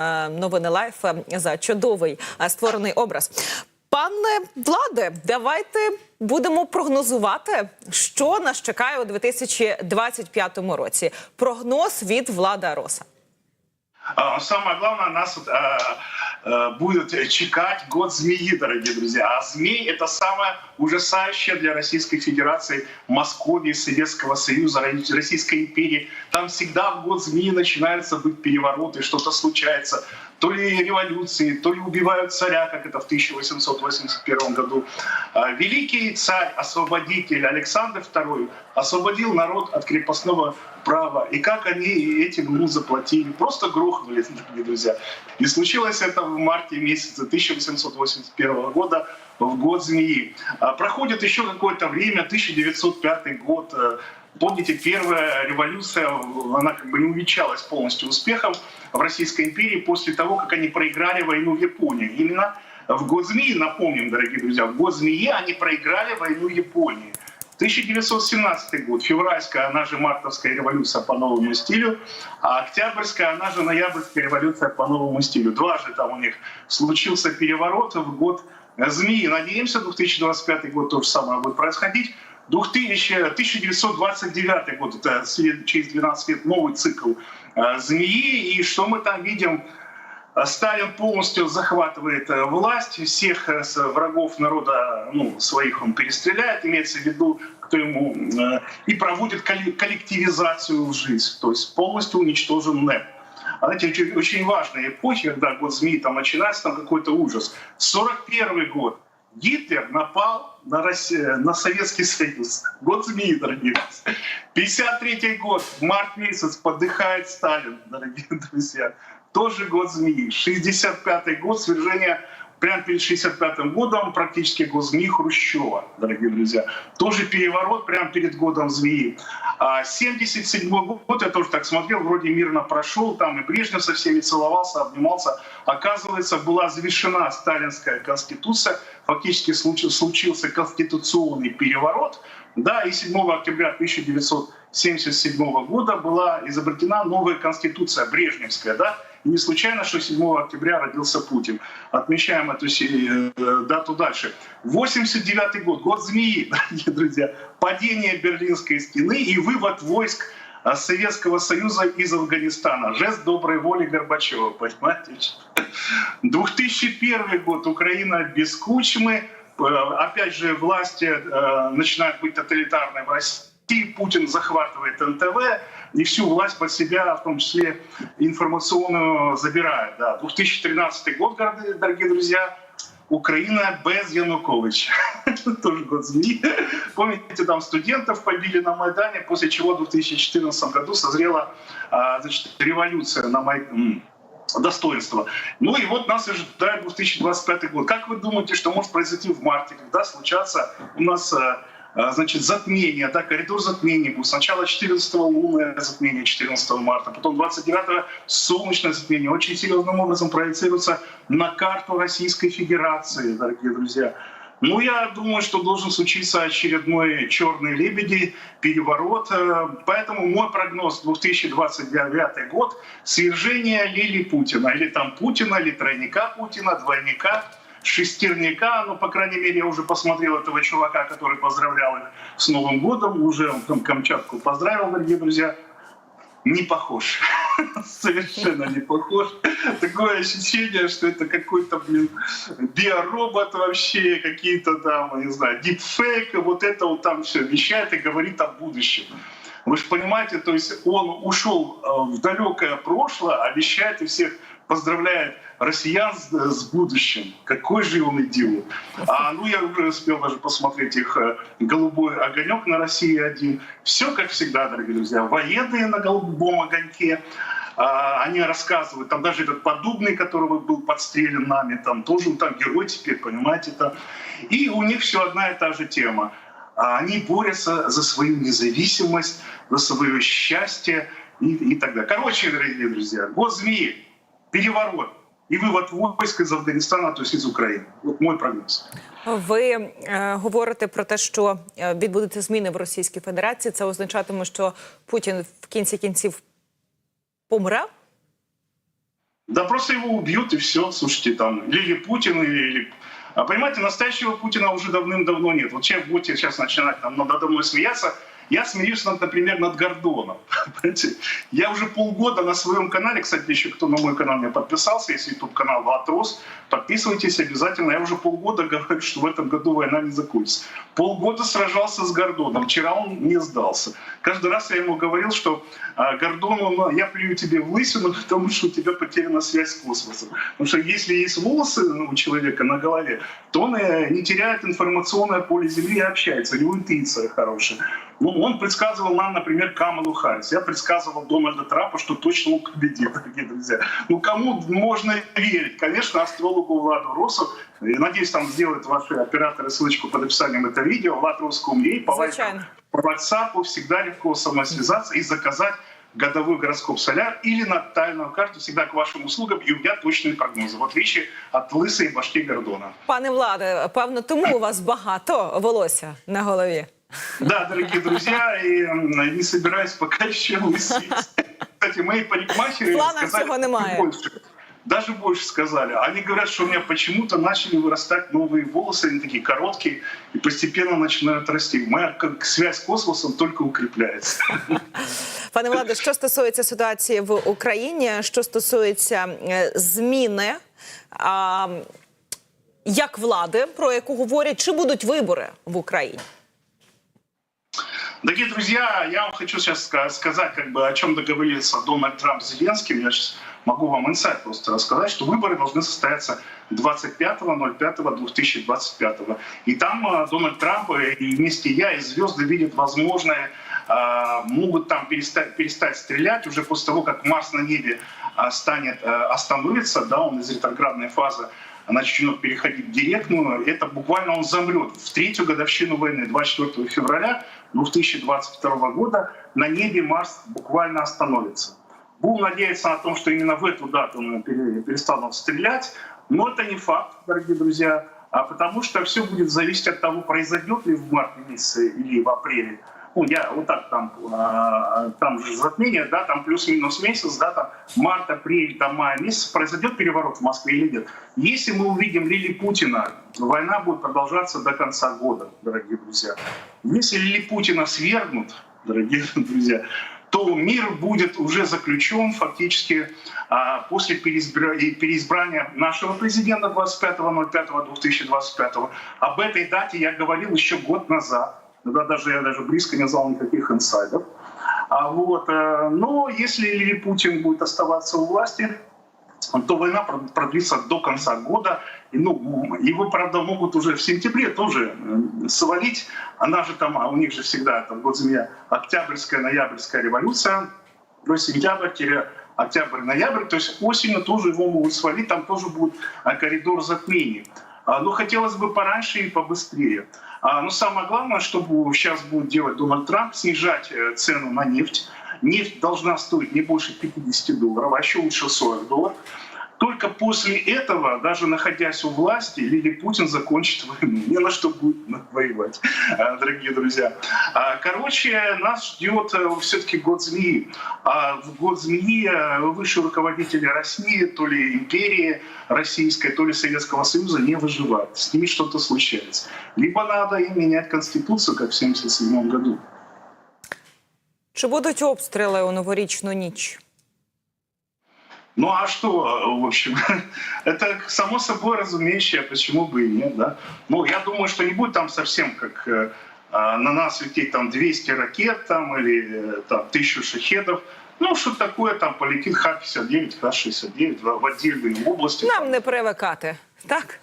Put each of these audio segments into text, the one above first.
е, новини Лайф е, за чудовий е, створений образ. Пане владе, давайте будемо прогнозувати, що нас чекає у 2025 році. Прогноз від влада Роса. А, Самое главное, нас вот, а, а, будет чекать год змеи, дорогие друзья. А змей — это самое ужасающее для Российской Федерации, Московии, Советского Союза, Российской империи. Там всегда в год змеи начинаются быть перевороты, что-то случается. То ли революции, то ли убивают царя, как это в 1881 году. А, Великий царь-освободитель Александр II освободил народ от крепостного права. И как они этим ему заплатили? Просто грохнули, дорогие друзья. И случилось это в марте месяце 1881 года, в год змеи. А Проходит еще какое-то время, 1905 год. Помните, первая революция, она как бы не увенчалась полностью успехом в Российской империи после того, как они проиграли войну в Японии. Именно в год змеи, напомним, дорогие друзья, в год змеи они проиграли войну Японии. 1917 год, февральская, она же мартовская революция по новому стилю, а октябрьская, она же ноябрьская революция по новому стилю. Дважды там у них случился переворот в год змеи. Надеемся, 2025 год то же самое будет происходить. 2000, 1929 год, это через 12 лет новый цикл э, змеи. И что мы там видим? Э, Сталин полностью захватывает э, власть, всех врагов народа, ну, своих он перестреляет, имеется в виду, кто ему, и проводит колле- коллективизацию в жизнь, то есть полностью уничтожен НЭП. А знаете, очень, очень важная эпохи, когда год змеи там начинается, там какой-то ужас. 41 год. Гитлер напал на, Россию, на Советский Союз. Год змеи, дорогие друзья. 53 год, март месяц, подыхает Сталин, дорогие друзья. Тоже год змеи. 65 год, свержение прямо перед 65 годом, практически год змеи Хрущева, дорогие друзья. Тоже переворот прямо перед годом змеи. А 77 год, я тоже так смотрел, вроде мирно прошел, там и Брежнев со всеми целовался, обнимался. Оказывается, была завершена сталинская конституция, фактически случился, конституционный переворот, да, и 7 октября 1977 года была изобретена новая конституция Брежневская, да, и не случайно, что 7 октября родился Путин. Отмечаем эту э, дату дальше. 89 год, год змеи, дорогие друзья. Падение Берлинской стены и вывод войск а, Советского Союза из Афганистана. Жест доброй воли Горбачева, понимаете? 2001 год, Украина без Кучмы. Э, Опять же, власти э, начинают быть тоталитарной в России. Путин захватывает НТВ и всю власть под себя, в том числе информационную, забирает. Да. 2013 год, дорогие- друзья, Украина без Януковича. Тоже год змеи. Помните, там студентов побили на Майдане, после чего в 2014 году созрела значит, революция на Майдане достоинства. Ну и вот нас ожидает 2025 год. Как вы думаете, что может произойти в марте, когда случатся у нас значит, затмение, да, коридор затмений будет. Сначала 14 лунное затмение 14 марта, потом 29 солнечное затмение. Очень серьезным образом проецируется на карту Российской Федерации, дорогие друзья. Ну, я думаю, что должен случиться очередной черный лебеди, переворот. Э, Поэтому мой прогноз 2029 год — свержение Лили Путина. Или там Путина, или тройника Путина, двойника, шестерника. Ну, по крайней мере, я уже посмотрел этого чувака, который поздравлял их с Новым годом. Уже он там Камчатку поздравил, дорогие друзья. Не похож. Совершенно не похож. Такое ощущение, что это какой-то, блин, биоробот вообще, какие-то там, не знаю, дипфейк, вот это вот там все вещает и говорит о будущем. Вы же понимаете, то есть он ушел э, в далекое прошлое, а вещает и всех поздравляет россиян с, с будущим. Какой же он идиот. А, ну, я уже успел даже посмотреть их э, «Голубой огонек» на России один. Все как всегда, дорогие друзья. Военные на «Голубом огоньке». А, Они рассказывают, там даже этот подобный, который был подстрелен нами, там тоже там герой теперь, понимаете, там. И у них все одна и та же тема. А Они борются за свою независимость, за свое счастье и, и так далее. Короче, дорогие друзья, год змеи, переворот и вывод войск из Афганистана, то есть из Украины. Вот мой прогноз. Ви е, говорите про те, що е, відбудуться зміни в Російській Федерації. Це означатиме, що Путін в кінці кінців помре. Да просто его убьют и все. Слушайте, там, или Путин, или... А понимаете, настоящего Путина уже давным-давно нет. Вот человек будете сейчас начинать там, надо мной смеяться, я смеюсь, над, например, над Гордоном. Я уже полгода на своем канале, кстати, еще кто на мой канал не подписался, если YouTube канал Ватрос, подписывайтесь обязательно. Я уже полгода говорю, что в этом году война не закончится. Полгода сражался с Гордоном. Вчера он не сдался. Каждый раз я ему говорил, что а, Гордону, ну, я плюю тебе в лысину, потому что у тебя потеряна связь с космосом. Потому что если есть волосы ну, у человека на голове, то он э, не теряет информационное поле Земли и общается. У него интуиция хорошая. Ну, он предсказывал нам, например, Камалу Харрис. Я предсказывал Дональда Трампа, что точно он победит, дорогие друзья. Ну, кому можно верить? Конечно, астрологу Владу Росу. И, надеюсь, там сделают ваши операторы ссылочку под описанием этого видео. Влад Роскомней по, Звичайно. по WhatsApp всегда легко со мной связаться и заказать годовой гороскоп Соляр или натальную карту всегда к вашим услугам, и у меня точные прогнозы. В отличие от лысой башки Гордона. Пане Владе, певно, тому у вас багато волосся на голові. Да, дорогие друзья, и м, не собираюсь пока еще лысеть. Кстати, мои парикмахеры В планах сказали всего немає. больше. Даже больше сказали. Они говорят, что у меня почему-то начали вырастать новые волосы, они такие короткие, и постепенно начинают расти. Моя как связь с космосом только укрепляется. Пане Владе, що стосується ситуації в Україні, що стосується е, зміни а, як влади, про яку говорять, чи будуть вибори в Україні? Дорогие друзья, я вам хочу сейчас ска- сказать, как бы, о чем договорился Дональд Трамп с Зеленским. Я сейчас могу вам инсайт просто рассказать, что выборы должны состояться 25.05.2025. И там э, Дональд Трамп и вместе я, и звезды видят возможное, э, могут там перестать, перестать стрелять уже после того, как Марс на небе э, станет, остановится, да, он из ретроградной фазы начнет переходить в директную, это буквально он замрет. В третью годовщину войны, 24 февраля 2022 года, на небе Марс буквально остановится. Будем надеяться на том, что именно в эту дату он пере- перестанут стрелять, но это не факт, дорогие друзья, а потому что все будет зависеть от того, произойдет ли в марте месяце или в апреле. Ну, я вот так там, а, там же затмение, да, там плюс-минус месяц, да, там март, апрель, там май месяц, произойдет переворот в Москве или нет. Если мы увидим Лили Путина, война будет продолжаться до конца года, дорогие друзья. Если Лили Путина свергнут, дорогие друзья, то мир будет уже заключен фактически а, после переизбрания нашего президента 25.05.2025. Об этой дате я говорил еще год назад, когда даже я даже близко не знал никаких инсайдов. А вот, э, но если Лили Путин будет оставаться у власти, то война прод- продлится до конца года. И, ну, его, правда, могут уже в сентябре тоже э, свалить. Она же там, а у них же всегда там год змея, октябрьская, ноябрьская революция, то есть сентябрь, октябрь, ноябрь, то есть осенью тоже его могут свалить, там тоже будет а, коридор затмений. А, Но хотелось бы пораньше и побыстрее. Но самое главное, что сейчас будет делать Дональд Трамп, снижать э, цену на нефть. Нефть должна стоить не больше 50 долларов, а еще лучше 40 долларов. Только после этого, даже находясь у власти, Лили Путин закончит войну. Не на что будет воевать, а, дорогие друзья. А, Короче, нас ждет все-таки год змеи. А в год змеи э, высшие руководители России, то ли империи российской, то ли Советского Союза не выживают. С ними что-то случается. Либо надо им менять Конституцию, как в 1977 году. Чи будуть обстріли у новорічну ніч? Ну а что, в общем, это само собой разумеющее, почему бы и нет, да? Ну, я думаю, что не будет там совсем как э, а, на нас лететь там 200 ракет там или э, там 1000 шахедов. Ну, что такое, там полетит Х-59, Х-69 в, в отдельные области. Нам не привикати. Так?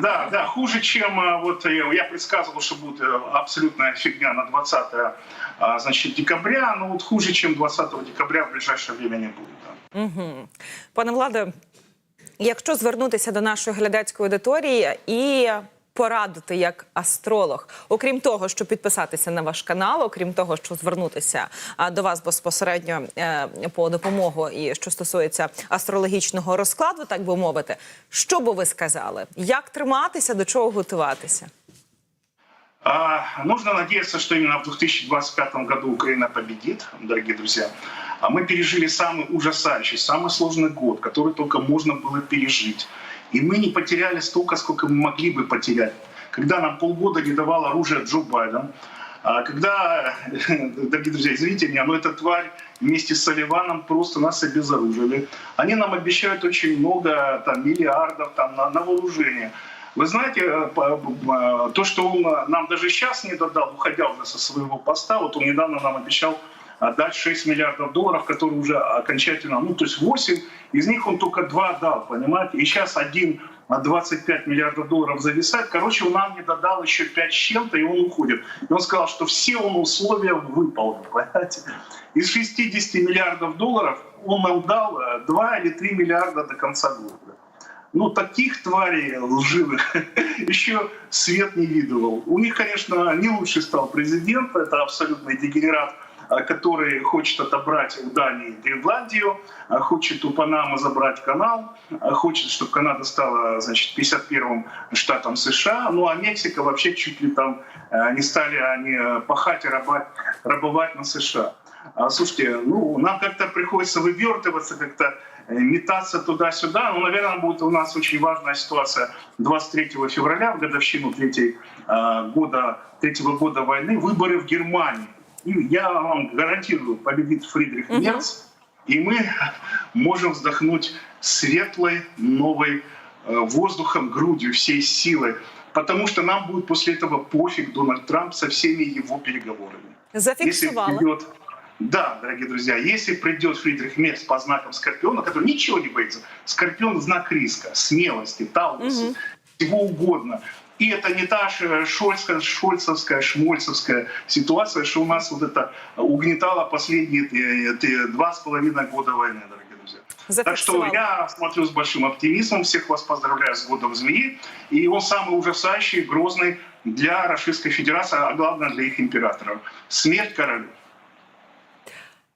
Да, да, хуже, чем вот я, предсказывал, что будет э, абсолютная фигня на 20 а, значит, декабря, но вот хуже, чем 20 декабря в ближайшее время не будет. да. Угу. Пане Владе, якщо звернутися до нашої глядацької аудиторії і порадити як астролог, окрім того, що підписатися на ваш канал, окрім того, що звернутися а, до вас безпосередньо е, по допомогу і що стосується астрологічного розкладу, так би мовити, що би ви сказали? Як триматися, до чого готуватися? А, Нужно надеяться, что именно в 2025 году Украина победит, дорогие друзья. А мы пережили самый ужасающий, самый сложный год, который только можно было пережить. И мы не потеряли столько, сколько мы могли бы потерять. Когда нам полгода не давал оружие Джо Байден, а когда, дорогие друзья, извините меня, но эта тварь вместе с Соливаном просто нас обезоружили. Они нам обещают очень много, там, миллиардов там, на, на вооружение. Вы знаете, э, по- э, то, что он э, нам даже сейчас не додал, уходя уже со своего поста, вот он недавно нам обещал отдать 6 миллиардов долларов, которые уже окончательно, ну то есть 8, из них он только 2 дал, понимаете, и сейчас один на 25 миллиардов долларов зависает. Короче, он нам не додал еще 5 с чем-то, и он уходит. И он сказал, что все он условия выполнил, понимаете. Из 60 миллиардов долларов он нам дал э, 2 или 3 миллиарда до конца года. Ну, таких тварей лживых еще свет не видывал. У них, конечно, не лучший стал президент, это абсолютный дегенерат, который хочет отобрать у Дании Гренландию, а, хочет у Панамы забрать канал, а, хочет, чтобы Канада стала, значит, 51-м штатом США. Ну, а Мексика вообще чуть ли там э, не стали они э, пахать и рабать, рабовать на США. А, Слушайте, ну, нам как-то приходится вывертываться, как-то э, метаться туда-сюда. Ну, наверное, будет у нас очень важная ситуация 23 февраля, в годовщину третьей, э, года, третьего года войны, выборы в Германии. И я вам гарантирую, победит Фридрих. Мерц, и мы можем вздохнуть светлой, новой э, воздухом, грудью, всей силой. Потому что нам будет после этого пофиг Дональд Трамп со всеми его переговорами. Если Зафіксували. придет, да, дорогие друзья, если придет Фридрих Мерц по знакам Скорпиона, который ничего не боится, Скорпион знак риска, смелости, Тауруса, Мгм. всего угодно. И это не та шольская, шольцевская, шмольцевская ситуация, что у нас вот это угнетало последние э, два с половиной года войны, дорогие друзья. Так что я смотрю с большим оптимизмом. Всех вас поздравляю с годом змеи. И он самый ужасающий, грозный для Российской Федерации, а главное для их императоров. Смерть королю.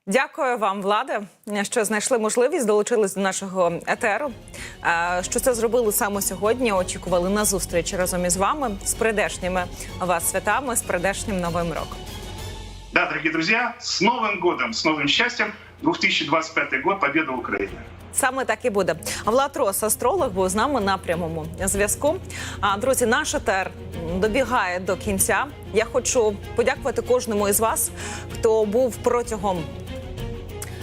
Дякую вам, владе, що знайшли можливість, долучились до нашого етеру. Е, Що це зробили саме сьогодні? Очікували на зустріч разом із вами з прийдешніми вас святами, з прийдешнім новим роком. Да, дорогие друзья, с Новым годом, с новым счастьем. 2025 год, победа Украины. Саме так і буде. Влад Рос, астролог, був з нами на прямому зв'язку. А друзі, наш етер добігає до кінця. Я хочу подякувати кожному із вас, хто був протягом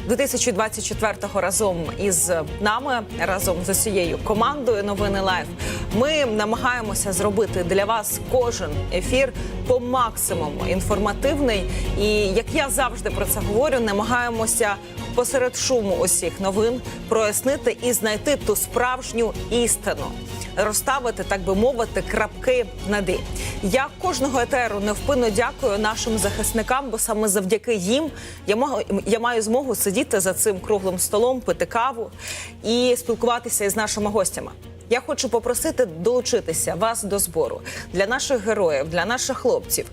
2024-го разом із нами, разом з усією командою новини Лайф. Ми намагаємося зробити для вас кожен ефір по максимуму інформативний. І як я завжди про це говорю, намагаємося посеред шуму усіх новин прояснити і знайти ту справжню істину розставити, так би мовити, крапки над «і». Я кожного етеру невпинно дякую нашим захисникам, бо саме завдяки їм я маю, я маю змогу сидіти за цим круглим столом, пити каву і спілкуватися із нашими гостями. Я хочу попросити долучитися вас до збору для наших героїв, для наших хлопців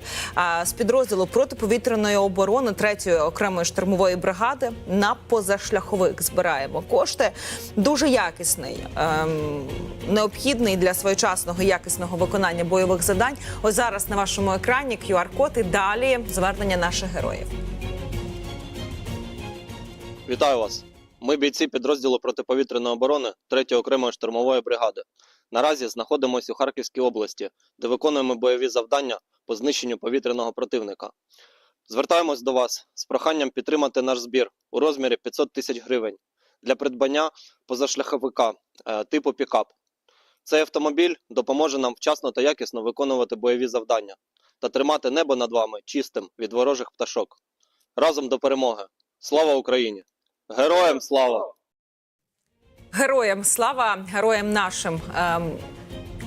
з підрозділу протиповітряної оборони 3-ї окремої штурмової бригади на позашляховик збираємо кошти. Дуже якісний, ем, необхідний для своєчасного якісного виконання бойових завдань. Ось зараз на вашому екрані QR-код і далі звернення наших героїв. Вітаю вас. Ми бійці підрозділу протиповітряної оборони 3-ї окремої штурмової бригади. Наразі знаходимося у Харківській області, де виконуємо бойові завдання по знищенню повітряного противника. Звертаємось до вас з проханням підтримати наш збір у розмірі 500 тисяч гривень для придбання позашляховика е, типу пікап. Цей автомобіль допоможе нам вчасно та якісно виконувати бойові завдання та тримати небо над вами чистим від ворожих пташок. Разом до перемоги! Слава Україні! Героям слава! Героям слава, героям нашим. Ем...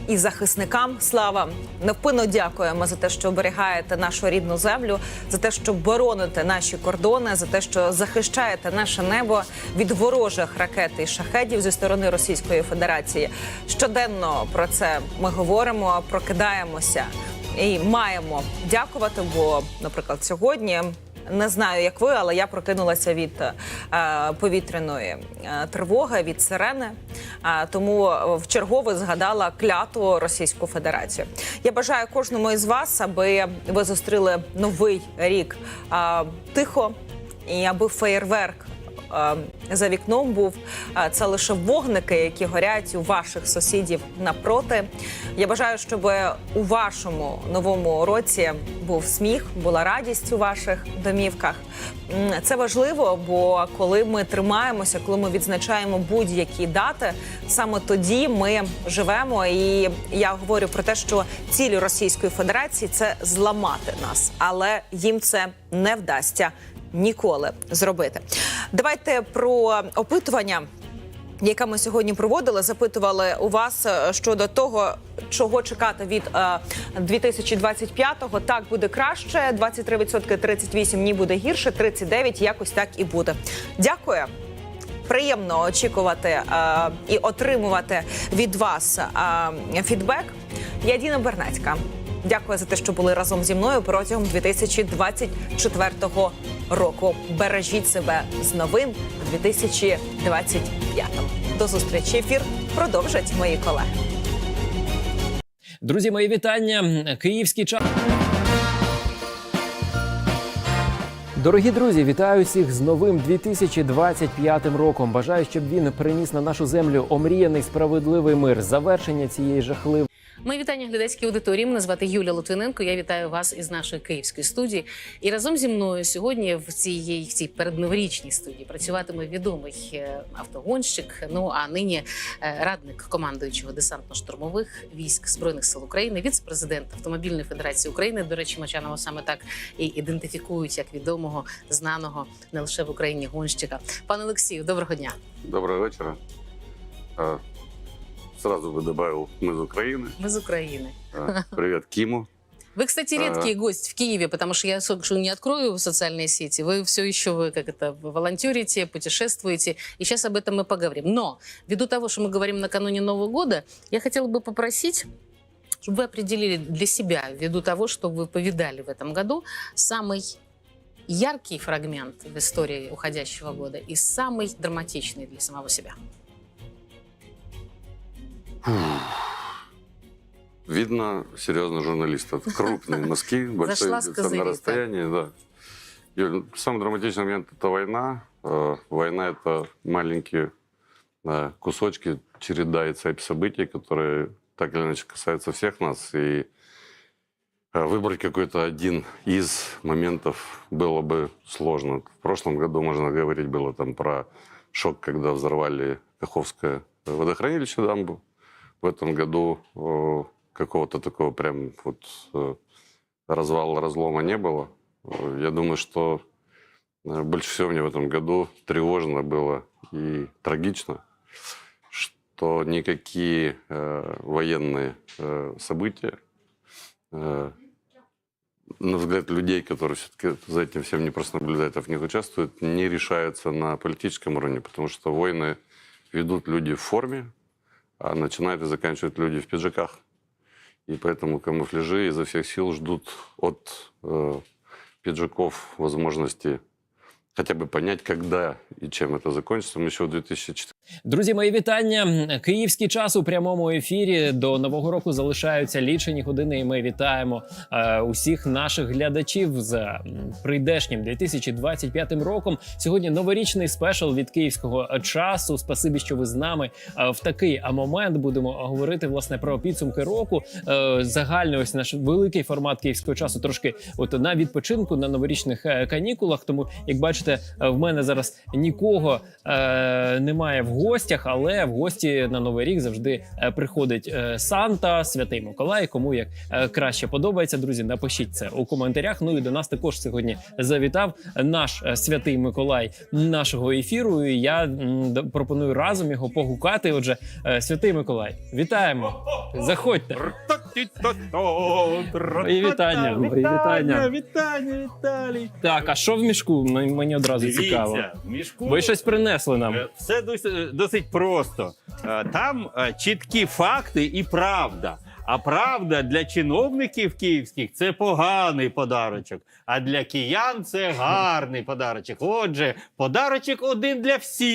І захисникам слава невпинно дякуємо за те, що оберігаєте нашу рідну землю, за те, що бороните наші кордони, за те, що захищаєте наше небо від ворожих ракет і шахедів зі сторони Російської Федерації. Щоденно про це ми говоримо, прокидаємося і маємо дякувати. Бо, наприклад, сьогодні не знаю, як ви, але я прокинулася від е, повітряної е, тривоги, від сирени. Е, тому в чергове згадала кляту Російську Федерацію. Я бажаю кожному із вас, аби ви зустріли новий рік е, тихо і аби феєрверк е, за вікном був. Це лише вогники, які горять у ваших сусідів напроти. Я бажаю, щоб у вашому новому році був сміх, була радість у ваших домівках. Це важливо, бо коли ми тримаємося, коли ми відзначаємо будь-які дати, саме тоді ми живемо. І я говорю про те, що ціль Російської Федерації це зламати нас, але їм це не вдасться ніколи зробити. Давайте про опитування. Яке ми сьогодні проводили, запитували у вас е, щодо того, чого чекати від е, 2025-го. Так буде краще. 23%, 38 ні буде гірше, 39 якось так і буде. Дякую. Приємно очікувати е, і отримувати від вас е, фідбек. Я Діна Бернацька. Дякую за те, що були разом зі мною протягом 2024 року. Бережіть себе з новим 2025. До зустрічі. Ефір продовжать мої колеги. Друзі, мої вітання. Київський час. Дорогі друзі, вітаю всіх з новим 2025 роком. Бажаю, щоб він приніс на нашу землю омріяний справедливий мир, завершення цієї жахливої. Мої вітання глядацькій аудиторії. Мене звати Юлія Лутвиненко. Я вітаю вас із нашої київської студії. І разом зі мною сьогодні в цій, в цій передноворічній студії працюватиме відомий е, автогонщик. Ну а нині е, радник командуючого десантно-штурмових військ збройних сил України, віце-президент Автомобільної федерації України. До речі, Мочанова саме так і ідентифікують як відомого, знаного не лише в Україні гонщика. Пане Олексію, доброго дня. Доброго вечера. А, Сразу бы добавил, мы из Украины. Ми з України. А, Привет Киму. Вы, кстати, редкий гость в Киеве, потому что я что не открою социальные сети. Вы все еще вы как это волонтерите, путешествуете. И сейчас об этом мы поговорим. Но ввиду того, что мы говорим накануне Нового года, я хотела бы попросить чтобы вы определили для себя, ввиду того, что вы повидали в этом году, самый яркий фрагмент в истории уходящего года и самый драматичный для самого себя. Видно, серьезно журналист. Это крупные носки, козырей, на расстоянии. Да. Юль, самый драматичный момент – это война. Э, Война – это маленькие э, кусочки, череда и цепь событий, которые так или иначе касаются всех нас. И э, выбрать какой-то один из моментов было бы сложно. В прошлом году, можно говорить, было там про шок, когда взорвали Каховское водохранилище дамбу. В этом году э, какого-то такого прям вот э, развала, разлома не было. Э, Я думаю, что больше всего мне в этом году тревожно было и трагично, что никакие военные события, на взгляд людей, которые все-таки за этим всем не просто наблюдают, а в них участвуют, не решаются на политическом уровне, потому что войны ведут люди в форме, а начинают и заканчивают люди в пиджаках. И поэтому камуфляжи изо всех сил ждут от э, пиджаков возможности хотя бы понять, когда и чем это закончится. Мы еще в 2004 Друзі, мої вітання. Київський час у прямому ефірі до нового року залишаються лічені години. І ми вітаємо е, усіх наших глядачів з прийдешнім 2025 роком. Сьогодні новорічний спешл від київського часу. Спасибі, що ви з нами Е, в такий момент будемо говорити власне про підсумки року. Е, Загальний ось наш великий формат київського часу. Трошки от на відпочинку на новорічних е, канікулах. Тому, як бачите, е, в мене зараз нікого е, немає в гостях, але в гості на новий рік завжди е, приходить е, Санта, Святий Миколай. Кому як е, краще подобається, друзі, напишіть це у коментарях. Ну і до нас також сьогодні завітав наш святий Миколай нашого ефіру. І я пропоную разом його погукати. Отже, святий Миколай, вітаємо! Заходьте. Мої вітання, вітання. Вітання, Віталій. Так, а що в мішку? Мені одразу цікаво. В мішку Ви щось принесли нам. все досить, просто. Е, Там е, чіткі факти і правда. А правда для чиновників київських це поганий подарочок. А для киян це гарний подарочок. Отже, подарочок один для всіх.